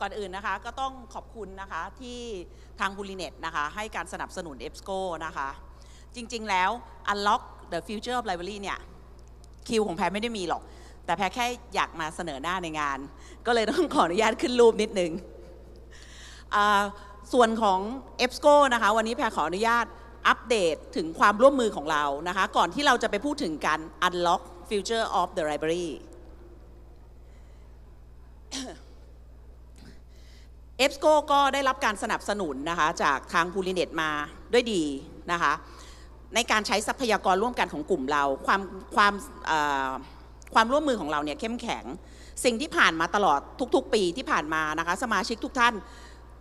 ก่อนอื่นนะคะก็ต้องขอบคุณนะคะที่ทาง b u l i n e t นะคะให้การสนับสนุน EBSCO นะคะ จริงๆแล้ว Unlock the Future of Library เนี่ยคิวของแพรไม่ได้มีหรอก แต่แพรแค่อยากมาเสนอหน้าในงาน ก็เลยต้องขออนุญาตขึ้นรูปนิดนึงส่วนของ EBSCO นะคะวันนี้แพรขออนุญาตอัปเดตถึงความร่วมมือของเรานะคะ ก่อนที่เราจะไปพูดถึงการ Unlock Future of the Library เอฟโกก็ได้รับการสนับสนุนนะคะจากทางพูลิเนตมาด้วยดีนะคะในการใช้ทรัพยากรร่วมกันของกลุ่มเรา ความความความร่วมมือของเราเนี่ยเข้มแข็ง สิ่งที่ผ่านมาตลอดทุก ๆ ปีที่ผ่านมานะคะสมาชิกทุกท่าน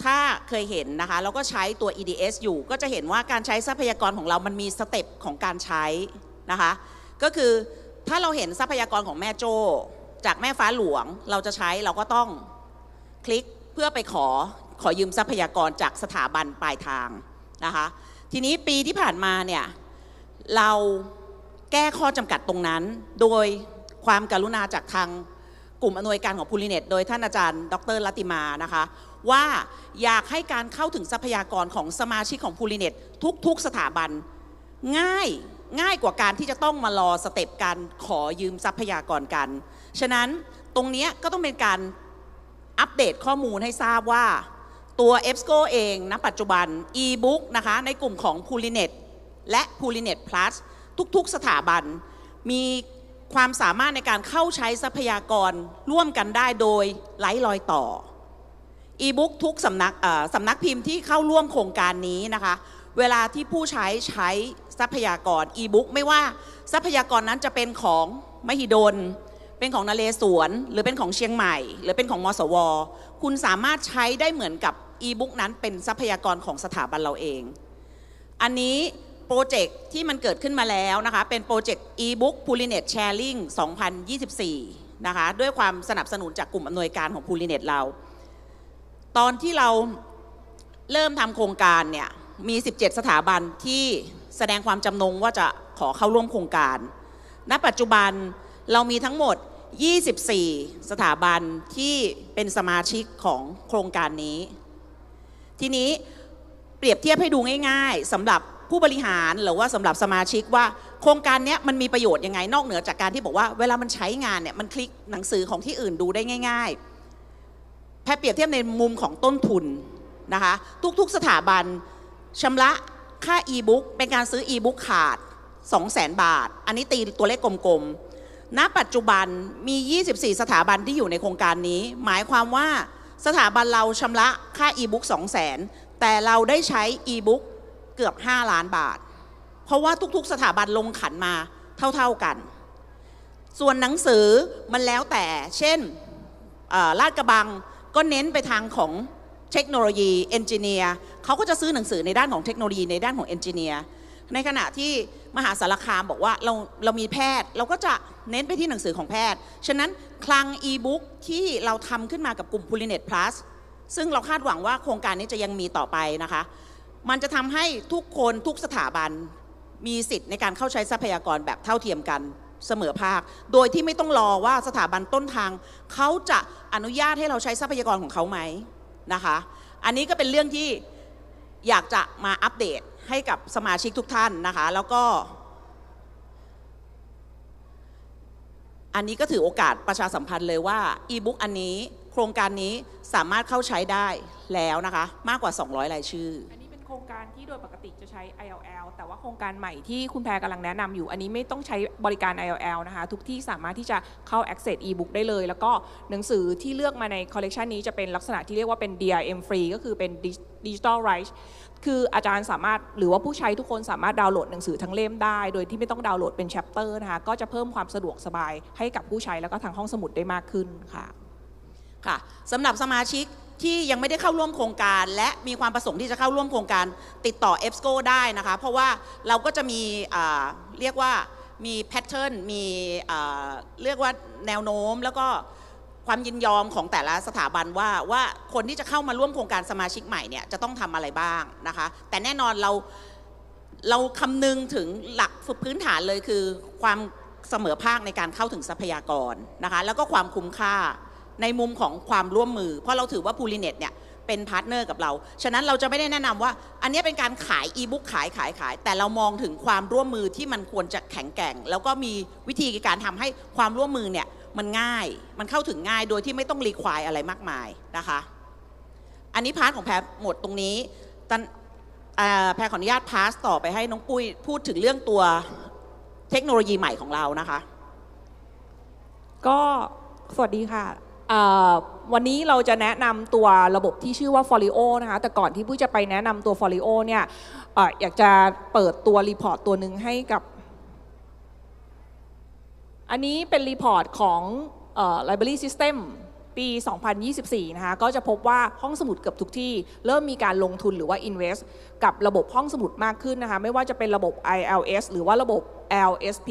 ถ้าเคยเห็นนะคะแล้วก็ใช้ตัว EDS อยู่ ก็จะเห็นว่าการใช้ทรัพยากรของเรามันมีสเต็ปของการใช้นะคะก็คือถ้าเราเห็นทรัพยากรของแม่โจ้จากแม่ฟ้าหลวง เราจะใช้เราก็ต้องคลิก เพื่อไปขอขอยืมทรัพยากรจากสถาบันปลายทางนะคะทีนี้ปีที่ผ่านมาเนี่ยเราแก้ข้อจำกัดตรงนั้น โดยความกรุณาจากทางกลุ่มอำนวยการของพูลิเนตโดยท่านอาจารย์ ดรลัตติมานะคะว่าอยากให้การเข้าถึงทรัพยากรของสมาชิกของพูลิเนตทุก ๆ สถาบันง่ายง่ายกว่าการที่จะต้องมารอสเต็ปการขอยืมทรัพยากรกัน ฉะนั้นตรงนี้ก็ต้องเป็นการ อัปเดตข้อมูลให้ทราบว่าตัว e b s c o เองณปัจจุบัน e-book นะคะในกลุ่มของ p u l i n e t และ p u l i n e t Plus ทุกๆสถาบัน มีความสามารถในการเข้าใช้ทรัพยากรร่วมกันได้โดยไร้รอยต่อ e-book ทุกสำนักสำนักพิมพ์ที่เข้าร่วมโครงการนี้นะคะ เวลาที่ผู้ใช้ใช้ทรัพยากร e-book ไม่ว่าทรัพยากรนั้นจะเป็นของมหิดล เป็นของนเรศวร หรือเป็นของเชียงใหม่ หรือเป็นของมสว คุณสามารถใช้ได้เหมือนกับ e-book นั้นเป็นทรัพยากรของสถาบันเราเอง อันนี้โปรเจกต์ที่มันเกิดขึ้นมาแล้วนะคะ เป็นโปรเจกต์ e-book p u l i n e t Sharing 2024 นะคะ ด้วยความสนับสนุนจากกลุ่มอำนวยการของ p u l i n e t เรา ตอนที่เราเริ่มทำโครงการเนี่ย มี 17 สถาบันที่แสดงความจำนงว่าจะขอเข้าร่วมโครงการ ณ ปัจจุบันเรามีทั้งหมด 24 สถาบันที่เป็นสมาชิกของโครงการนี้ ทีนี้เปรียบเทียบให้ดูง่าย ๆสำหรับผู้บริหารหรือว่าสำหรับสมาชิกว่าโครงการนี้มันมีประโยชน์ยังไงนอกเหนือจากการที่บอกว่าเวลามันใช้งานเนี่ยมันคลิกหนังสือของที่อื่นดูได้ง่าย ๆ แพทเปรียบเทียบในมุมของต้นทุนนะคะทุกๆสถาบันชำระค่า e-book เป็นการซื้อ e-book ขาด 200,000 บาท อันนี้ตีตัวเลขกลมๆ ณปัจจุบันมี 24 สถาบันที่อยู่ในโครงการนี้ หมายความว่าสถาบันเราชำระค่า e-book 200,000 แต่เราได้ใช้ e-book เกือบ 5 ล้านบาท เพราะว่าทุกๆ สถาบันลงขันมาเท่าๆกัน ส่วนหนังสือมันแล้วแต่เช่นลาดกระบังก็เน้นไปทางของเทคโนโลยีเอนจิเนียร์เขาก็จะซื้อหนังสือในด้านของเทคโนโลยีในด้านของเอนจิเนียร์ ในขณะที่มหาสารคามบอกว่าเราเรามีแพทย์ เราก็จะเน้นไปที่หนังสือของแพทย์ ฉะนั้นคลังอีบุ๊กที่เราทำขึ้นมากับกลุ่ม p u l i n e t Plus ซึ่งเราคาดหวังว่าโครงการนี้จะยังมีต่อไปนะคะ มันจะทำให้ทุกคนทุกสถาบันมีสิทธิ์ในการเข้าใช้ทรัพยากรแบบเท่าเทียมกันเสมอภาค โดยที่ไม่ต้องรอว่าสถาบันต้นทาง เขาจะอนุญาตให้เราใช้ทรัพยากรของเขาไหมนะคะ อันนี้ก็เป็นเรื่องที่อยากจะมาอัปเดต ให้กับสมาชิกทุกท่านนะคะ แล้วก็ อันนี้ก็ถือโอกาสประชาสัมพันธ์เลยว่าอีบุ๊กอันนี้โครงการนี้สามารถเข้าใช้ได้แล้วนะคะ มากกว่า 200รายชื่ออน รงการที่โดยปกติจะใช้ ILL แต่ว่าโครงการใหม่ที่คุณแพรกำลังแนะนำอยู่ อันนี้ไม่ต้องใช้บริการ ILL นะคะ ทุกที่สามารถที่จะเข้า access e-book ได้เลย แล้วก็หนังสือที่เลือกมาในคอลเลกชันนี้จะเป็นลักษณะที่เรียกว่าเป็น DRM free ก็คือเป็น digital rights คืออาจารย์สามารถหรือว่าผู้ใช้ทุกคนสามารถดาวน์โหลดหนังสือทั้งเล่มได้ โดยที่ไม่ต้องดาวน์โหลดเป็น chapter นะคะก็จะเพิ่มความสะดวกสบายให้กับผู้ใช้แล้วก็ทางห้องสมุดได้มากขึ้นค่ะค่ะสำหรับสมาชิก ที่ยังไม่ได้เข้าร่วมโครงการ และมีความประสงค์ที่จะเข้าร่วมโครงการติดต่อ e b s c o ได้นะคะ เพราะว่าเราก็จะมีเรียกว่ามีแพทเทิร์นมีเรียกว่าแนวโน้มแล้วก็ความยินยอมของแต่ละสถาบันว่าว่าคนที่จะเข้ามาร่วมโครงการสมาชิกใหม่เนี่ยจะต้องทำอะไรบ้างนะคะ แต่แน่นอนเราเราคำนึงถึงหลักพื้นฐานเลยคือความเสมอภาคในการเข้าถึงทรัพยากรนะคะ แล้วก็ความคุ้มค่า ในมุมของความร่วมมือ เพราะเราถือว่าพูลิเน็ตเนี่ยเป็นพาร์ทเนอร์กับเรา ฉะนั้นเราจะไม่ได้แนะนำว่า อันนี้เป็นการขายอีบุ๊กขายขายขาย แต่เรามองถึงความร่วมมือที่มันควรจะแข็งแกร่ง แล้วก็มีวิธีการทำให้ความร่วมมือเนี่ยมันง่าย มันเข้าถึงง่ายโดยที่ไม่ต้องรีควายอะไรมากมายนะคะ อันนี้พาร์ทของแพรหมดตรงนี้ตันแพรขออนุญาตพาสต่อไปให้น้องปุ้ยพูดถึงเรื่องตัวเทคโนโลยีใหม่ของเรานะคะ ก็สวัสดีค่ะ วันนี้เราจะแนะนำตัวระบบที่ชื่อว่า Folio นะคะ แต่ก่อนที่ผู้จะไปแนะนำตัว Folio เนี่ยออยากจะเปิดตัวรีพอร์ตตัวหนึ่งให้กับ อันนี้เป็นรีพอร์ตของอ Library System ปี 2024 นะคะ ก็จะพบว่าห้องสมุดเกือบทุกที่ เริ่มมีการลงทุนหรือว่า invest กับระบบห้องสมุดมากขึ้นนะคะ ไม่ว่าจะเป็นระบบ ILS หรือว่าระบบ LSP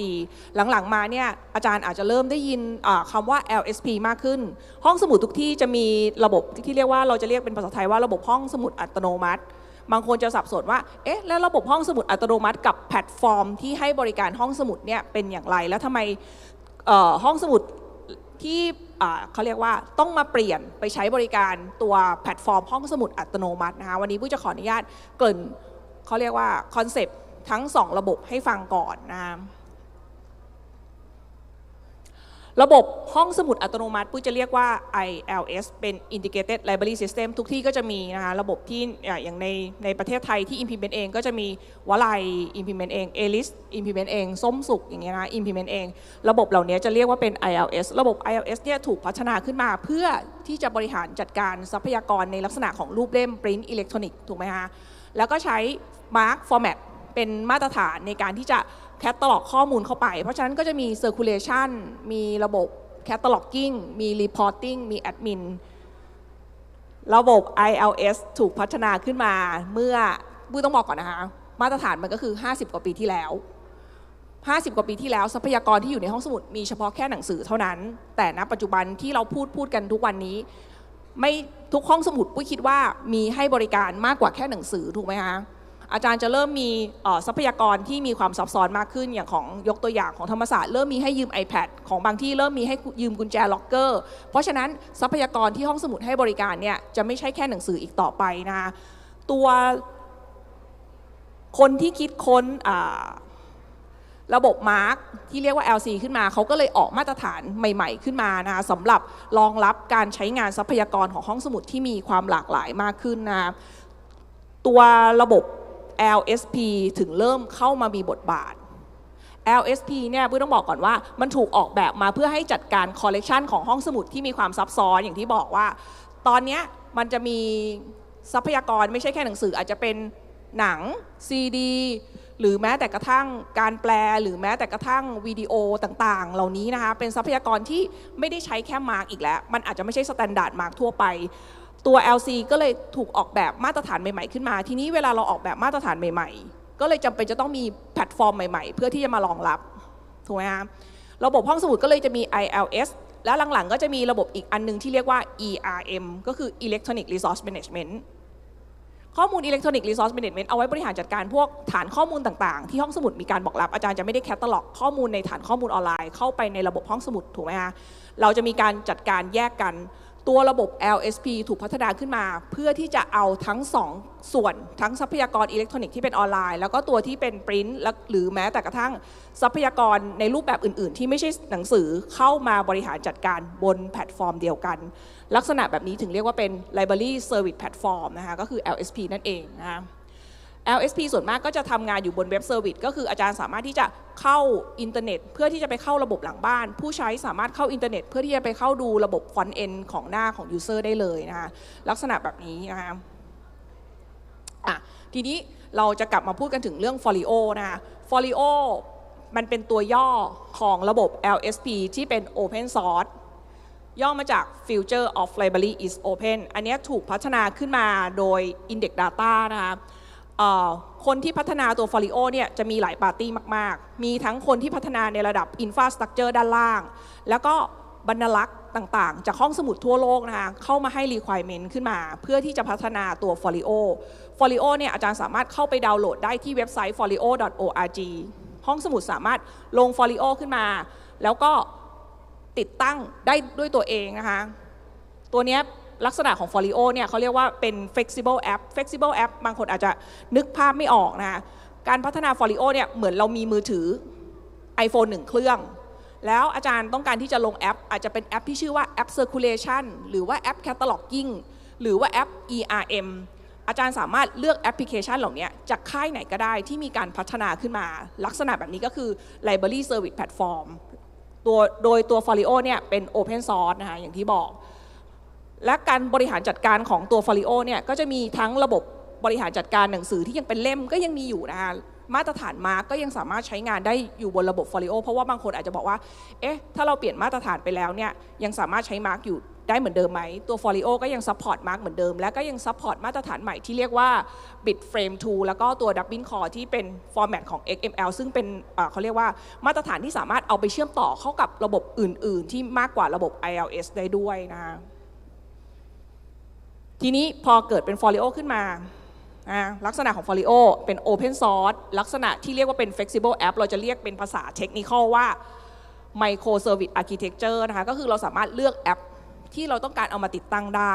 หลังๆมาเนี่ยอาจารย์อาจจะเริ่มได้ยินอ่าคำว่า LSP มากขึ้น ห้องสมุดทุกที่จะมีระบบที่เรียกว่าเราจะเรียกเป็นภาษาไทยว่าระบบห้องสมุดอัตโนมัติ บางคนจะสับสนว่าเอ๊ะแล้วระบบห้องสมุดอัตโนมัติ กับแพลตฟอร์ม ที่ให้บริการห้องสมุดเนี่ยเป็นอย่างไร แล้วทำไมห้องสมุดที่เขาเรียกว่าต้องมาเปลี่ยนไปใช้บริการตัวแพลตฟอร์มห้องสมุดอัตโนมัตินะคะวันนี้ผู้จะขออนุญาตเกริ่นเขาเรียกว่าคอนเซปต์ ทั้ง 2 ระบบให้ฟังก่อนนะคะระบบห้องสมุดอัตโนมัติปุ้ยจะเรียกว่า ILS เป็น Integrated Library System ทุกที่ก็จะมีนะคะระบบที่อ่าอย่างในในประเทศไทยที่ implement เองก็จะมีวลัย implement เอง ALIS implement เอง ส้มสุกอย่างเงี้ยนะ implement เอง ระบบเหล่านี้จะเรียกว่าเป็น ILS ระบบ ILS เนี่ยถูกพัฒนาขึ้นมาเพื่อที่จะบริหารจัดการทรัพยากรในลักษณะของรูปเล่ม print electronic ถูกไหมคะแล้วก็ใช้ mark format เป็นมาตรฐานในการที่จะแคตตาล็อกข้อมูลเข้าไป เพราะฉะนั้นก็จะมี circulation มีระบบ cataloging มี reporting มี admin ระบบ ILS ถูกพัฒนาขึ้นมาเมื่อบูต้องบอกก่อนนะคะ มาตรฐานมันก็คือ 50 กว่าปีที่แล้ว 50 กว่าปีที่แล้วทรัพยากรที่อยู่ในห้องสมุดมีเฉพาะแค่หนังสือเท่านั้น แต่ณปัจจุบันที่เราพูดพูดกันทุกวันนี้ ไม่ทุกห้องสมุดปุ้ยคิดว่ามีให้บริการมากกว่าแค่หนังสือถูกไหมคะ อาจารย์จะเริ่มมีทรัพยากรที่มีความซับซ้อนมากขึ้นอย่างของยกตัวอย่างของธรรมศาสตร์เริ่มมีให้ยืม iPad ของบางที่เริ่มมีให้ยืมกุญแจล็อกเกอร์ เพราะฉะนั้นทรัพยากรที่ห้องสมุดให้บริการเนี่ยจะไม่ใช่แค่หนังสืออีกต่อไปนะตัวคนที่คิดค้นระบบมาร์กที่เรียกว่า LC ขึ้นมาเขาก็เลยออกมาตรฐานใหม่ ๆ ขึ้นมานะคะสำหรับรองรับการใช้งานทรัพยากรของห้องสมุดที่มีความหลากหลายมากขึ้นนะตัวระบบ LSP ถึงเริ่มเข้ามามีบทบาท LSP เนี่ยพี่ต้องบอกก่อนว่ามันถูกออกแบบมาเพื่อให้จัดการคอลเลกชันของห้องสมุดที่มีความซับซ้อนอย่างที่บอกว่า ตอนนี้มันจะมีทรัพยากรไม่ใช่แค่หนังสืออาจจะเป็นหนังซีดีหรือแม้แต่กระทั่งการแปลหรือแม้แต่กระทั่งวิดีโอต่างๆ เหล่านี้นะคะเป็นทรัพยากรที่ไม่ได้ใช้แค่มาร์กอีกแล้ว มันอาจจะไม่ใช่สแตนดาร์ดมาร์กทั่วไป ตัว LC ก็เลยถูกออกแบบมาตรฐานใหม่ๆขึ้นมา ทีนี้เวลาเราออกแบบมาตรฐานใหม่ ๆ ก็เลยจำเป็นจะต้องมีแพลตฟอร์มใหม่ๆ เพื่อที่จะมารองรับถูกไหมคะระบบห้องสมุดก็เลยจะมี ILS แล้วหลังๆ ก็จะมีระบบอีกอันหนึงที่เรียกว่า ERM ก็คือ Electronic Resource Management ข้อมูล Electronic Resource Management เอาไว้บริหารจัดการพวกฐานข้อมูลต่างๆ ที่ห้องสมุดมีการบอกรับอาจารย์จะไม่ได้แคตตาล็อกข้อมูลในฐานข้อมูลออนไลน์เข้าไปในระบบห้องสมุดถูกไหมคะเราจะมีการจัดการแยกกัน ตัวระบบ LSP ถูกพัฒนาขึ้นมา เพื่อที่จะเอาทั้งสองส่วนทั้งทรัพยากรอิเล็กทรอนิกส์ที่เป็นออนไลน์ แล้วก็ตัวที่เป็นปริ้นท์หรือแม้แต่กระทั่งทรัพยากรในรูปแบบอื่น ๆ ที่ไม่ใช่หนังสือเข้ามาบริหารจัดการบนแพลตฟอร์มเดียวกัน ลักษณะแบบนี้ถึงเรียกว่าเป็น Library Service Platform นะคะก็คือ LSP นั่นเองนะคะ LSP ส่วนมากก็จะทำงานอยู่บนเว็บเซอร์วิสก็คืออาจารย์สามารถที่จะเข้าอินเทอร์เน็ต เพื่อที่จะไปเข้าระบบหลังบ้าน ผู้ใช้สามารถเข้าอินเทอร์เน็ต เพื่อที่จะไปเข้าดูระบบฟอนต์เอนของหน้าของยูเซอร์ได้เลยนะคะลักษณะแบบนี้นะคะอะทีนี้เราจะกลับมาพูดกันถึงเรื่อง Folio นะคะ Folio มันเป็นตัวย่อของระบบ LSP ที่เป็น Open Source ย่อมาจาก Future of Library is Open อันนี้ถูกพัฒนาขึ้นมาโดย Index Data นะคะ คนที่พัฒนาตัว Folio เนี่ยจะมีหลายปาร์ตี้มาก ๆ มีทั้งคนที่พัฒนาในระดับ Infrastructure ด้านล่าง แล้วก็บรรลักษ์ต่างๆ จากห้องสมุดทั่วโลกนะคะเข้ามาให้ requirement ขึ้นมา เพื่อที่จะพัฒนาตัว Folio Folio เนี่ยอาจารย์สามารถเข้าไปดาวน์โหลดได้ที่เว็บไซต์ folio.org ห้องสมุดสามารถลง Folio ขึ้นมา แล้วก็ติดตั้งได้ด้วยตัวเองนะคะตัวเนี้ย ลักษณะของ Folio เนี่ยเขาเรียกว่าเป็น flexible app flexible app บางคนอาจจะนึกภาพไม่ออกนะคะการพัฒนา Folio เนี่ยเหมือนเรามีมือถือ iPhone 1 เครื่อง แล้วอาจารย์ต้องการที่จะลงแอป อาจจะเป็นแอปที่ชื่อว่าแอป Circulation หรือว่าแอป Cataloging หรือว่าแอป ERM อาจารย์สามารถเลือกแอปพลิเคชันเหล่านี้จากค่ายไหนก็ได้ที่มีการพัฒนาขึ้นมา ลักษณะแบบนี้ก็คือ Library Service Platform ตัวโดยตัว Folio เนี่ยเป็น Open Source นะคะอย่างที่บอก และการบริหารจัดการของตัว Folio เนี่ยก็จะมีทั้งระบบบริหารจัดการหนังสือที่ยังเป็นเล่มก็ยังมีอยู่นะคะมาตรฐานมาร์กก็ยังสามารถใช้งานได้อยู่บนระบบ Folio เพราะว่าบางคนอาจจะบอกว่า เอ๊ะ ถ้าเราเปลี่ยนมาตรฐานไปแล้วเนี่ยยังสามารถใช้มาร์กอยู่ได้เหมือนเดิมไหม ตัว Folio ก็ยังซัพพอร์ตมาร์กเหมือนเดิม และก็ยังซัพพอร์ตมาตรฐานใหม่ที่เรียกว่า Bit Frame 2 แล้วก็ตัว d u b b i n Core ที่เป็นฟอร์แมตของ XML ซึ่งเป็นเอ่อเขาเรียกว่ามาตรฐานที่สามารถเอาไปเชื่อมต่อเข้ากับระบบอื่น ๆ ที่มากกว่าระบบ ILS ได้ด้วยนะคะ ทีนี้พอเกิดเป็นฟอลิโอขึ้นมาลักษณะของฟอลิโอเป็น Open Source ลักษณะที่เรียกว่าเป็น Flexible App เราจะเรียกเป็นภาษาเทคนิคว่า Micro Service Architecture นะคะก็คือเราสามารถเลือกแอป ที่เราต้องการเอามาติดตั้งได้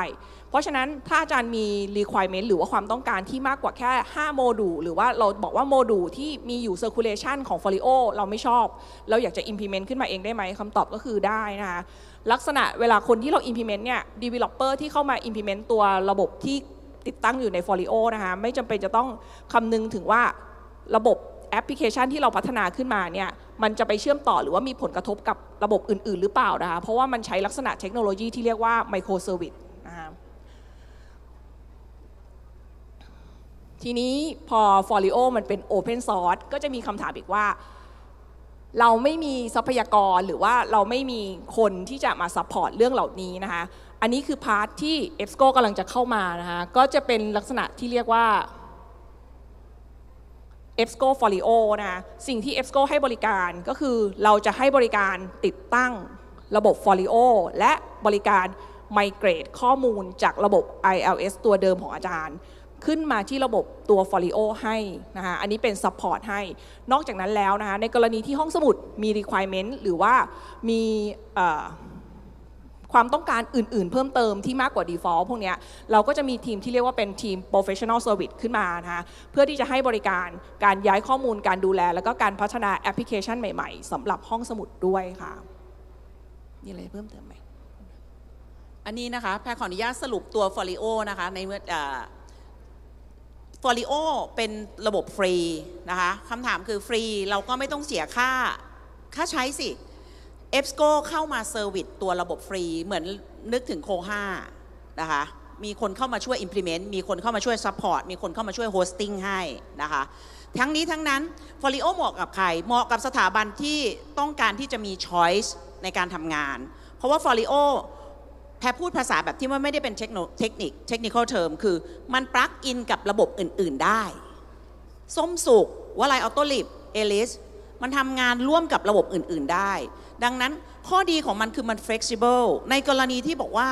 เพราะฉะนั้นถ้าอาจารย์มี requirement หรือว่าความต้องการที่มากกว่าแค่ 5 โมดูลหรือว่าเราบอกว่าโมดูลที่มีอยู่ circulation ของ Folio เราไม่ชอบ เราอยากจะ implement ขึ้นมาเองได้ไหมคำตอบก็คือได้นะคะลักษณะเวลาคนที่เรา implement เนี่ย developer ที่เข้ามา implement ตัวระบบที่ติดตั้งอยู่ใน Folio นะคะไม่จำเป็นจะต้องคำนึงถึงว่าระบบแอปพลิเคชันที่เราพัฒนาขึ้นมาเนี่ย มันจะไปเชื่อมต่อหรือว่ามีผลกระทบกับระบบอื่น ๆ หรือเปล่านะคะเพราะว่ามันใช้ลักษณะเทคโนโลยีที่เรียกว่า micro service นะคะทีนี้พอ Folio มันเป็น Open Source ก็จะมีคำถามอีกว่า เราไม่มีทรัพยากรหรือว่าเราไม่มีคนที่จะมาซัพพอร์ตเรื่องเหล่านี้นะคะ อันนี้คือพาร์ทที่ EBSCO กำลังจะเข้ามานะคะ ก็จะเป็นลักษณะที่เรียกว่า EBSCO Folio นะคะสิ่งที่ EBSCO ให้บริการก็คือเราจะให้บริการติดตั้งระบบ Folio และบริการ migrate ข้อมูลจากระบบ ILS ตัวเดิมของอาจารย์ ขึ้นมาที่ระบบตัว Folio ให้นะคะอันนี้เป็น Support ให้ นอกจากนั้นแล้วนะคะในกรณีที่ห้องสมุดมี Requirement หรือว่ามีเอ่อ ความต้องการอื่น ๆ เพิ่มเติมที่มากกว่า default พวกนี้เราก็จะมีทีมที่เรียกว่าเป็นทีม professional service ขึ้นมานะคะเพื่อที่จะให้บริการการย้ายข้อมูลการดูแล แล้วก็การพัฒนาแอปพลิเคชันใหม่ๆสำหรับห้องสมุดด้วยค่ะมีอะไรเพิ่มเติมไหมอันนี้นะคะแพรขออนุญาตสรุปตัว Folio นะคะในเมื่อฟอลิโอเป็นระบบฟรีนะคะคำถามคือฟรีเราก็ไม่ต้องเสียค่าค่าใช้สิ เอฟสโกเข้ามาเซอร์วิสตัวระบบฟรีเหมือนนึกถึงโค5นะคะมีคนเข้ามาช่วย implement มีคนเข้ามาช่วย support มีคนเข้ามาช่วย hosting ให้นะคะ ทั้งนี้ทั้งนั้น Folio เหมาะกับใคร เหมาะกับสถาบันที่ต้องการที่จะมี choice ในการทำงาน เพราะว่า Folio แพรพูดภาษาแบบที่ว่าไม่ได้เป็นเทคนิคเทคนิคเทอมคือมันปลั๊กอินกับระบบอื่น ๆ ได้ ส้มสุกวลายออโตลิปเอลิสมันทำงานร่วมกับระบบอื่น ๆ ได้ ดังนั้นข้อดีของมันคือมัน flexible ในกรณีที่บอกว่า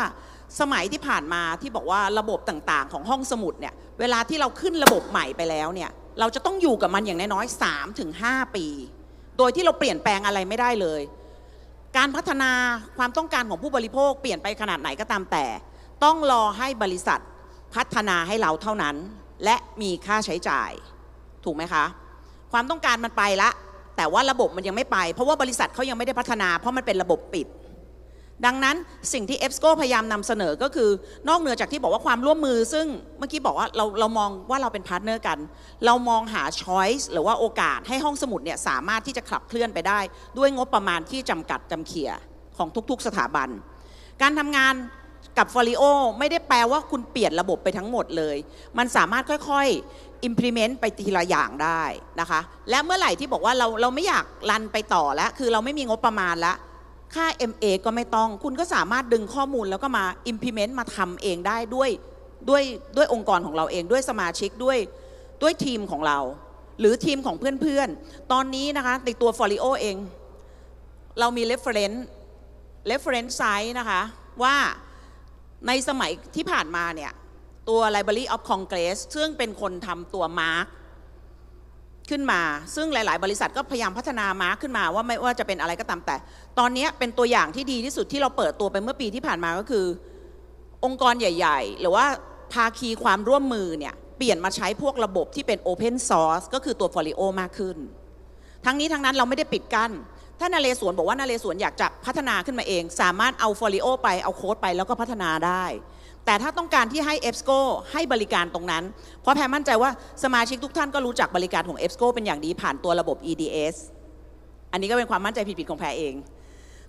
สมัยที่ผ่านมาที่บอกว่าระบบต่างๆ ของห้องสมุดเนี่ยเวลาที่เราขึ้นระบบใหม่ไปแล้วเนี่ยเราจะต้องอยู่กับมันอย่างน้อยๆ3ถึง5ปี โดยที่เราเปลี่ยนแปลงอะไรไม่ได้เลย การพัฒนาความต้องการของผู้บริโภคเปลี่ยนไปขนาดไหนก็ตามแต่ ต้องรอให้บริษัทพัฒนาให้เราเท่านั้น และมีค่าใช้จ่าย ถูกไหมคะ ความต้องการมันไปละ แต่ว่าระบบมันยังไม่ไป เพราะว่าบริษัทเขายังไม่ได้พัฒนา เพราะมันเป็นระบบปิด ดังนั้นสิ่งที่ EBSCO พยายามนำเสนอก็คือนอกเหนือจากที่บอกว่าความร่วมมือ ซึ่งเมื่อกี้บอกว่าเราเรามองว่าเราเป็นพาร์ทเนอร์กัน เรามองหา choice หรือว่าโอกาสให้ห้องสมุดเนี่ยสามารถที่จะขับเคลื่อนไปได้ ด้วยงบประมาณที่จำกัดจำเขี่ยของทุกๆสถาบัน การทำงานกับ Folio ไม่ได้แปลว่าคุณเปลี่ยนระบบไปทั้งหมดเลย มันสามารถค่อยๆ implement ไปทีละอย่างได้นะคะ และเมื่อไหร่ที่บอกว่าเราเราไม่อยากรันไปต่อแล้ว คือเราไม่มีงบประมาณแล้วค่า MA ก็ไม่ต้อง คุณก็สามารถดึงข้อมูลแล้วก็มา implement มาทำเองได้ด้วยด้วยด้วยองค์กรของเราเองด้วยสมาชิกด้วยด้วยทีมของเรา หรือทีมของเพื่อนๆ ตอนนี้นะคะในตัว Folio เอง เรามี reference reference size นะคะ ว่าในสมัยที่ผ่านมาเนี่ย ตัว Library of Congress ซึ่งเป็นคนทำตัว Mark ขึ้นมา ซึ่งหลาย ๆ บริษัทก็พยายามพัฒนา Mark ขึ้นมาว่าไม่ว่าจะเป็นอะไรก็ตามแต่ ตอนนี้เป็นตัวอย่างที่ดีที่สุดที่เราเปิดตัวไปเมื่อปีที่ผ่านมาก็คือ องค์กรใหญ่ ๆ หรือว่าภาคีความร่วมมือเนี่ยเปลี่ยนมาใช้พวกระบบที่เป็น Open Source ก็คือตัว Folio มากขึ้น ทั้งนี้ทั้งนั้นเราไม่ได้ปิดกั้นถ้านาเรศวรบอกว่านาเรศวรอยากจะพัฒนาขึ้นมาเอง สามารถเอา Folio ไปเอาโค้ดไปแล้วก็พัฒนาได้ แต่ถ้าต้องการที่ให้ EBSCO ให้บริการตรงนั้น เพราะแพรมั่นใจว่าสมาชิกทุกท่านก็รู้จักบริการของ EBSCO เป็นอย่างดีผ่านตัวระบบ EDS อันนี้ก็เป็นความมั่นใจผิดๆของแพรเอง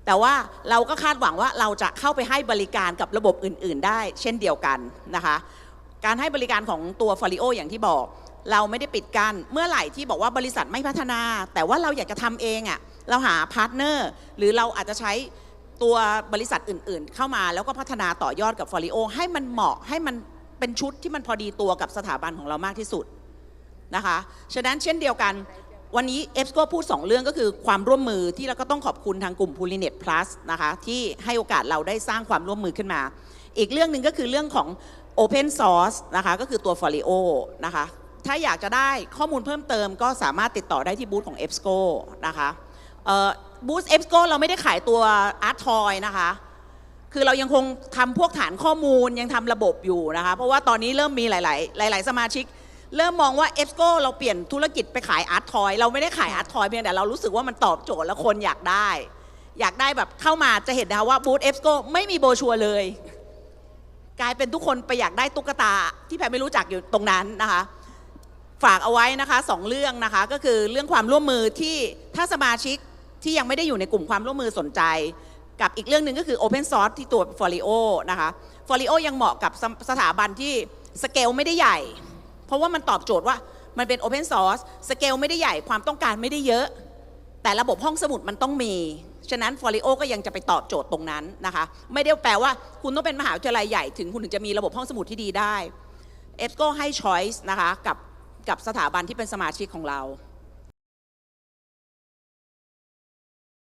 แต่ว่าเราก็คาดหวังว่าเราจะเข้าไปให้บริการกับระบบอื่น ๆ ได้ เช่นเดียวกันนะคะการให้บริการของตัว f o l i o อย่างที่บอก เราไม่ได้ปิดกัน้นเมื่อไหร่ที่บอกว่าบริษัทไม่พัฒนา แต่ว่าเราอยากจะทำเองอะ่ะเราหาพาร์ทเนอร์หรือเราอาจจะใช้ ตัวบริษัทอื่นๆ เข้ามาแล้วก็พัฒนาต่อยอดกับ f o l i o ให้มันเหมาะให้มันเป็นชุดที่มันพอดีตัวกับสถาบันของเรามากที่สุดนะคะฉะนั้นเช่นเดียวกันวันนี้เอฟก็พูด 2 เรื่องก็คือความร่วมมือที่เราก็ต้องขอบคุณทางกลุ่ม p u l i n e t Plus นะคะที่ให้โอกาสเราได้สร้างความร่วมมือขึ้นมา อีกเรื่องหนึ่งก็คือเรื่องของ Open Source นะคะก็คือตัว Folio นะคะถ้าอยากจะได้ข้อมูลเพิ่มเติมก็สามารถติดต่อได้ที่บูธของ EBSCO นะคะ บูธ EBSCO เราไม่ได้ขายตัว Art Toy นะคะ คือเรายังคงทำพวกฐานข้อมูลยังทำระบบอยู่นะคะ เพราะว่าตอนนี้เริ่มมีหลาย ๆ หลาย ๆ สมาชิก เริ่มมองว่าเอฟโกเราเปลี่ยนธุรกิจไปขายอาร์ตทอยเราไม่ได้ขายอาร์ตทอยเพียงแต่เรารู้สึกว่ามันตอบโจทย์แล้วคนอยากได้ อยากได้แบบเข้ามาจะเห็นนะคะว่าบูธเอฟโกไม่มีโบชัวเลย กลายเป็นทุกคนไปอยากได้ตุ๊กตาที่แพรไม่รู้จักอยู่ตรงนั้นนะคะฝากเอาไว้นะคะสองเรื่องนะคะก็คือเรื่องความร่วมมือที่ถ้าสมาชิก ที่ยังไม่ได้อยู่ในกลุ่มความร่วมมือสนใจ กับอีกเรื่องหนึ่งก็คือ Open Source ที่ตัว Folio นะคะ Folio ยังเหมาะกับสสถาบันที่สเกลไม่ได้ใหญ่ เพราะว่ามันตอบโจทย์ว่ามันเป็น Open Source สเกลไม่ได้ใหญ่ความต้องการไม่ได้เยอะ แต่ระบบห้องสมุดมันต้องมี ฉะนั้น Folio ก็ยังจะไปตอบโจทย์ตรงนั้นนะคะ ไม่ได้แปลว่าคุณต้องเป็นมหาวิทยาลัยใหญ่ถึงคุณถึงจะมีระบบห้องสมุดที่ดีได้เอฟก็ให้ choice นะคะกับกับสถาบันที่เป็นสมาชิกของเรา